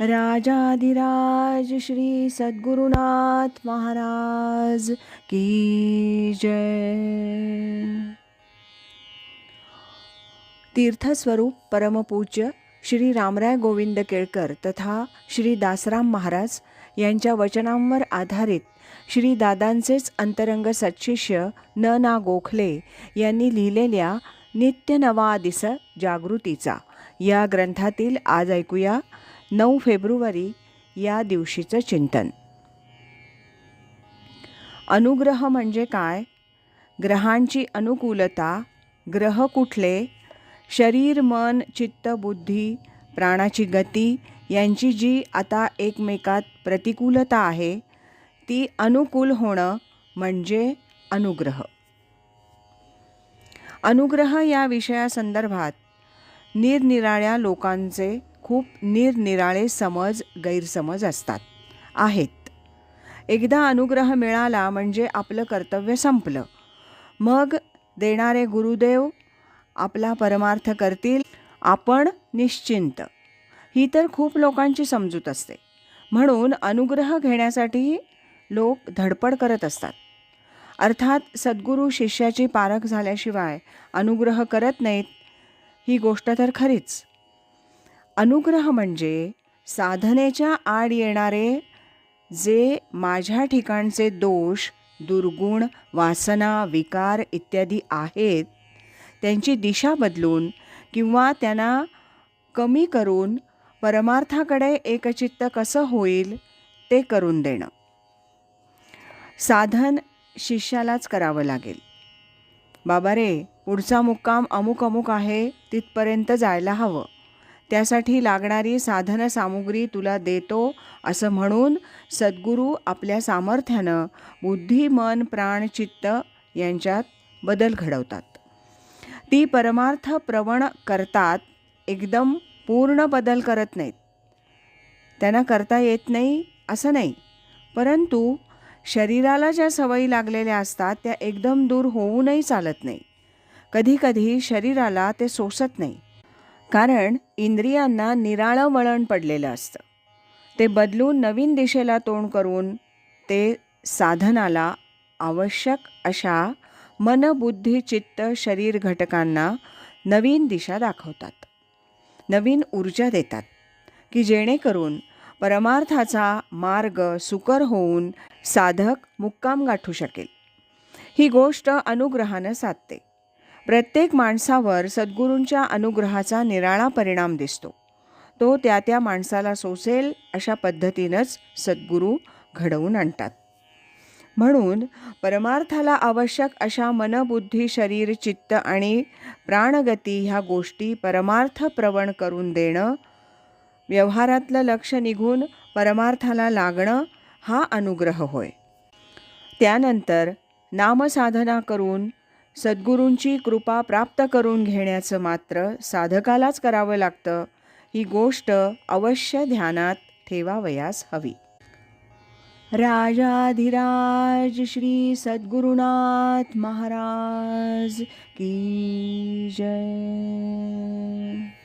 राजाधिराज श्री सद्गुरुनाथ महाराज की जय। तीर्थस्वरूप परमपूज्य श्री रामराय गोविंद केळकर तथा श्री दासराम महाराज यांच्या वचनांवर आधारित श्री दादांचेच अंतरंग सत्शिष्य न ना गोखले यांनी लिहिलेल्या नित्य नवा दिस जागृतीचा या ग्रंथातील आज ऐकूया. नऊ फेब्रुवारी या दिवशीचं चिंतन. अनुग्रह म्हणजे काय? ग्रहांची अनुकूलता ग्रह कुठले? शरीर मन चित्त बुद्धी प्राणाची गती यांची जी आता एकमेकात प्रतिकूलता आहे ती अनुकूल होणं म्हणजे अनुग्रह. अनुग्रह या विषयासंदर्भात निरनिराळ्या लोकांचे खूप निरनिराळे समज गैरसमज असतात. आहेत. एकदा अनुग्रह मिळाला म्हणजे आपलं कर्तव्य संपलं. मग देणारे गुरुदेव आपला परमार्थ करतील आपण निश्चिंत. ही तर खूप लोकांची समजूत असते. म्हणून अनुग्रह घेण्यासाठी लोक धडपड करत असतात. अर्थात सद्गुरू शिष्याची पारख झाल्याशिवाय अनुग्रह करत नाहीत ही गोष्ट तर खरीच. अनुग्रह म्हणजे साधनेच्या आड येणारे जे माझ्या ठिकाणचे दोष दुर्गुण वासना विकार इत्यादी आहेत त्यांची दिशा बदलून किंवा त्यांना कमी करून परमार्थाकडे एकचित्त कसं होईल ते करून देणं. साधन शिष्यालाच करावं लागेल. बाबा रे पुढचा मुक्काम अमुक अमुक आहे तिथपर्यंत जायला हवं. त्यासाठी लागणारी साधन सामुग्री तुला देतो असं म्हणून सद्गुरू आपल्या सामर्थ्यानं बुद्धी मन प्राण चित्त यांच्यात बदल घडवतात. ती परमार्थ प्रवण करतात एकदम पूर्ण बदल करत नाहीत. त्यांना करता येत नाही असं नाही परंतु शरीराला ज्या सवयी लागलेल्या असतात त्या एकदम दूर होऊनही चालत नाही. कधीकधी शरीराला ते सोसत नाही. कारण इंद्रियांना निराळं वळण पडलेलं असतं. ते बदलून नवीन दिशेला तोंड करून ते साधनाला आवश्यक अशा मन बुद्धी चित्त शरीर घटकांना नवीन दिशा दाखवतात. नवीन ऊर्जा देतात की जेणेकरून परमार्थाचा मार्ग सुकर होऊन साधक मुक्काम गाठू शकेल. ही गोष्ट अनुग्रहानं साधते. प्रत्येक माणसावर सद्गुरूंच्या अनुग्रहाचा निराळा परिणाम दिसतो. तो त्या त्या माणसाला सोसेल अशा पद्धतीनंच सद्गुरू घडवून आणतात. म्हणून परमार्थाला आवश्यक अशा मनबुद्धी शरीर चित्त आणि प्राणगती ह्या गोष्टी परमार्थ प्रवण करून देणं व्यवहारातलं लक्ष निघून परमार्थाला लागणं हा अनुग्रह होय. त्यानंतर नामसाधना करून सद्गुरूंची कृपा प्राप्त करून घेण्याचं मात्र साधकालाच करावं लागतं. ही गोष्ट अवश्य ध्यानात ठेवावयास हवी. राजाधिराज श्री सद्गुरुनाथ महाराज की जय.